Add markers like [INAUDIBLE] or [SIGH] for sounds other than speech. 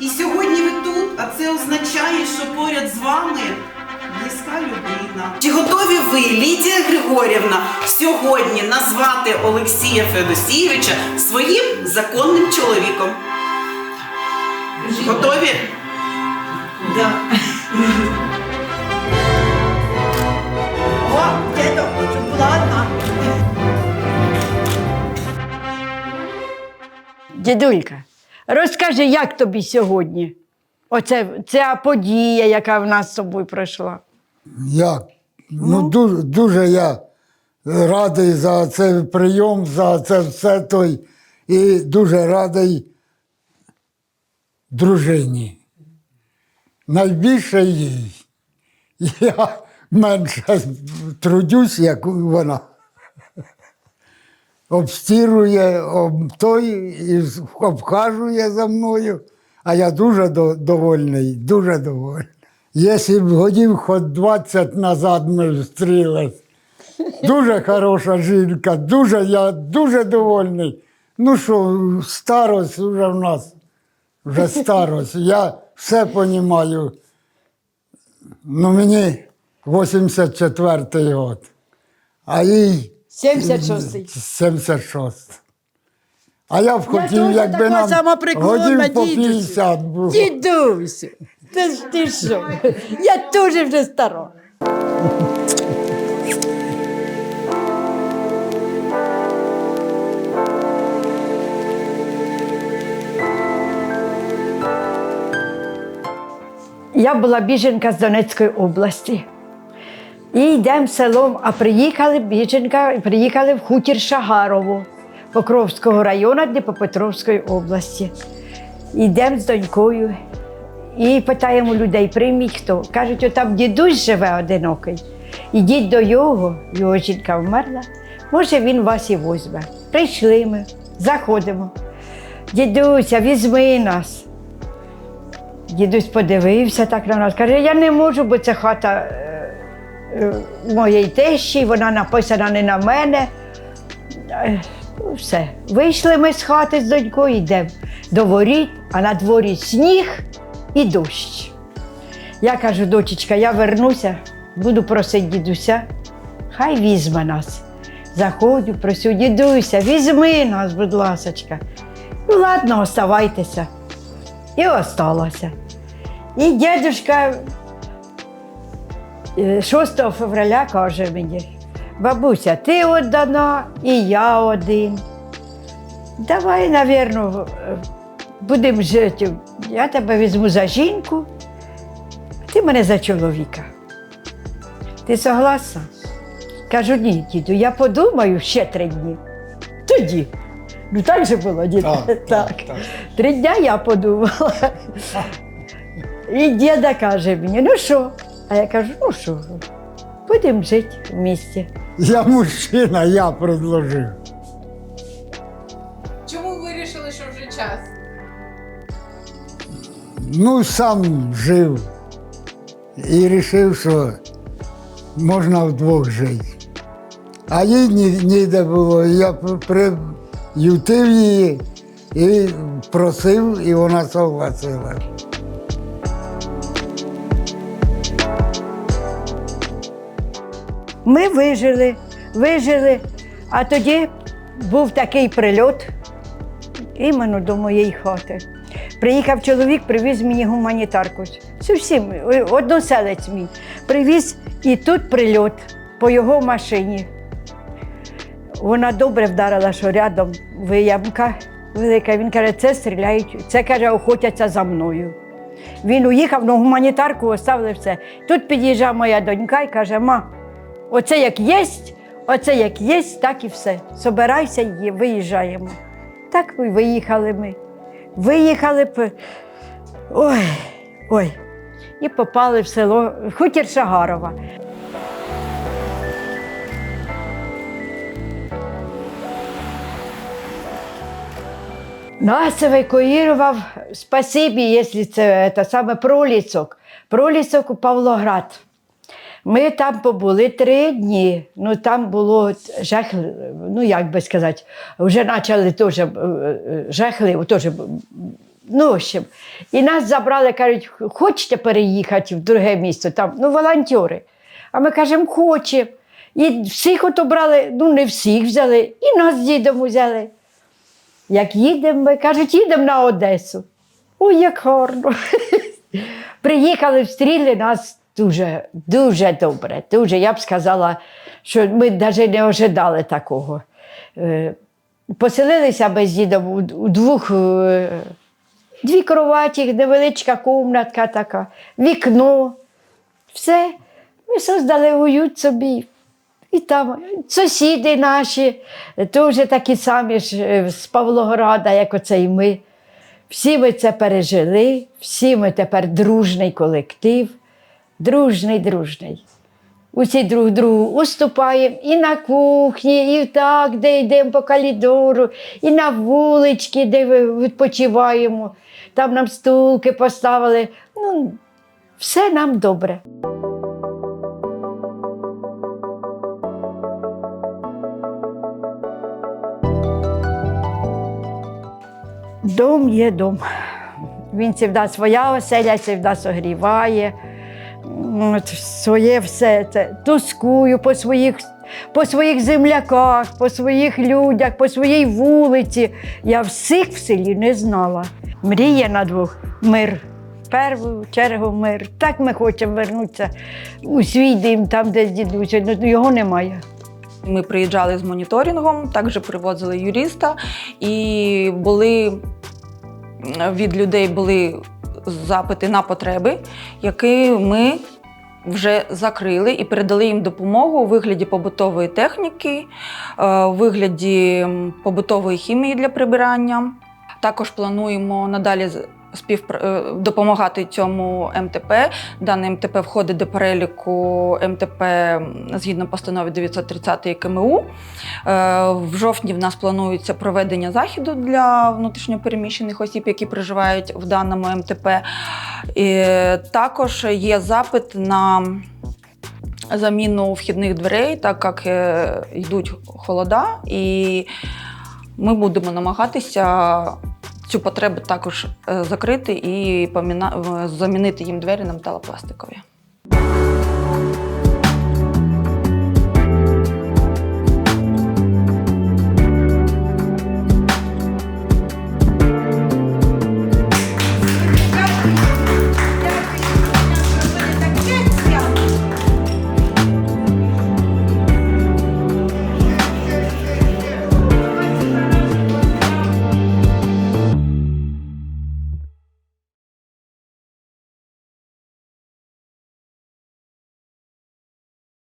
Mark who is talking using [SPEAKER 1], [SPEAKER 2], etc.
[SPEAKER 1] І сьогодні ви тут, а це означає, що поряд з вами близька людина. Чи готові ви, Лідія Григорівна, сьогодні назвати Олексія Федосійовича своїм законним чоловіком? Готові?
[SPEAKER 2] Да. О, дідо, щоб була одна.
[SPEAKER 3] Дідулька, розкажи, як тобі сьогодні? Оце ця подія, яка в нас з тобою пройшла.
[SPEAKER 4] Як? Ну, дуже, дуже я радий за цей прийом, за це все той. І дуже радий дружині. Найбільше їй. [LAUGHS] Я менше трудюсь, як вона. Обстірує об той і обхажує за мною, а я дуже до- довольний, дуже довольний. Якщо б годів хоч 20 назад ми зустрілись. Дуже хороша жінка, дуже, я дуже довольний. Ну що, старость вже в нас, вже старость. Я все розумію. Ну, мені 84-й год, а їй
[SPEAKER 3] 76-й.
[SPEAKER 4] 76. А я б хотів, якби нам годів по 50 було.
[SPEAKER 3] Дідусю, ти ж ти що? Я теж вже стара. Я була біженка з Донецької області. І йдемо селом, а приїхали біженка, приїхали в хутір Шагарово Покровського району Дніпропетровської області. Йдемо з донькою і питаємо людей, прийміть хто. Кажуть, отам дідусь живе одинокий. Ідіть до його, його жінка вмерла. Може, він вас і возьме. Прийшли ми, заходимо. Дідуся, візьми нас. Дідусь подивився так на нас, каже, я не можу, бо це хата е, моєї тещі, вона написана не на мене. Е, Все. Вийшли ми з хати з донькою, йдемо до воріт, а на дворі сніг і дощ. Я кажу, дочечка, я вернуся, буду просити дідуся, хай візьме нас. Заходжу, просю, дідуся, візьми нас, будь ласочка. Ну, ладно, оставайтеся. І осталося. І дідушка е, 6 февраля каже мені, бабуся, ти одна і я один. Давай, напевно, будемо жити. Я тебе візьму за жінку, а ти мене за чоловіка. Ти согласна? Кажу, ні, діду, я подумаю ще три дні. Тоді. Ну так же було, діду.
[SPEAKER 4] Так, [LAUGHS] так, так.
[SPEAKER 3] Три дня я подумала. І діда каже мені, ну що? А я кажу, ну що, будемо жити в місті.
[SPEAKER 4] Я мужчина, я предложив.
[SPEAKER 5] Чому ви вирішили, що вже час?
[SPEAKER 4] Ну, сам жив і вирішив, що можна вдвох жити. А їй ні, ніде було. Я приютив її і просив, і вона согласила.
[SPEAKER 3] Ми вижили, вижили, а тоді був такий прильот іменно до моєї хати. Приїхав чоловік, привіз мені гуманітарку. Зовсім е, односелець мій. Привіз і тут прильот по його машині. Вона добре вдарила, що рядом виямка велика. Він каже, це стріляють, це каже, охотяться за мною. Він уїхав, ну гуманітарку оставили все. Тут під'їжджає моя донька і каже: ма, оце як єсть, оце як єсть, так і все. Собирайся і виїжджаємо. Так і виїхали ми. Виїхали. Ой, ой. І попали в село хутір Шагарова. Нас евакуював, спасибі, якщо це, це саме пролісок. Пролісок у Павлоград. Ми там побули три дні. Ну там було жах, ну як би сказати, вже почали теж е, е, жахливо, теж Ну, в общем. І нас забрали, кажуть, хочете переїхати в друге місто? Там, ну, волонтери. А ми кажемо, хочемо. І всіх ото брали, ну не всіх взяли, і нас з дідом взяли. Як їдемо, ми кажуть, їдемо на Одесу. Ой, як гарно. [LAUGHS] Приїхали, встріли нас дуже, дуже добре. Дуже, я б сказала, що ми навіть не ожидали такого. Е, Поселилися ми з дідом у, двох, е, дві кроваті, невеличка кімнатка така, вікно. Все. Ми создали уют собі. І там сусіди наші, теж такі самі ж е, з Павлограда, як оце і ми. Всі ми це пережили, всі ми тепер дружний колектив, дружний, дружний. Усі друг другу уступаємо і на кухні, і так, де йдемо по коридору, і на вулички, де відпочиваємо. Там нам стулки поставили. Ну, все нам добре. Дом є дом. Він завжди своя оселя, завжди согріває. От, своє все це. Тоскую по своїх, по своїх земляках, по своїх людях, по своїй вулиці. Я всіх в селі не знала. Мріє на двох мир. Першу чергу мир. Так ми хочемо вернутися у свій дім, там, де дідусь, ну його немає.
[SPEAKER 6] Ми приїжджали з моніторингом, також привозили юриста, і були від людей були запити на потреби, які ми вже закрили і передали їм допомогу у вигляді побутової техніки, е, у вигляді побутової хімії для прибирання. Також плануємо надалі співпра- е, допомагати цьому МТП. Дане МТП входить до переліку МТП згідно постанови 930 КМУ. Е, В жовтні в нас планується проведення заходу для внутрішньопереміщених осіб, які проживають в даному МТП. І також є запит на заміну вхідних дверей, так як е, йдуть холода, і ми будемо намагатися цю потребу також е, закрити і поміна- замінити їм двері на металопластикові.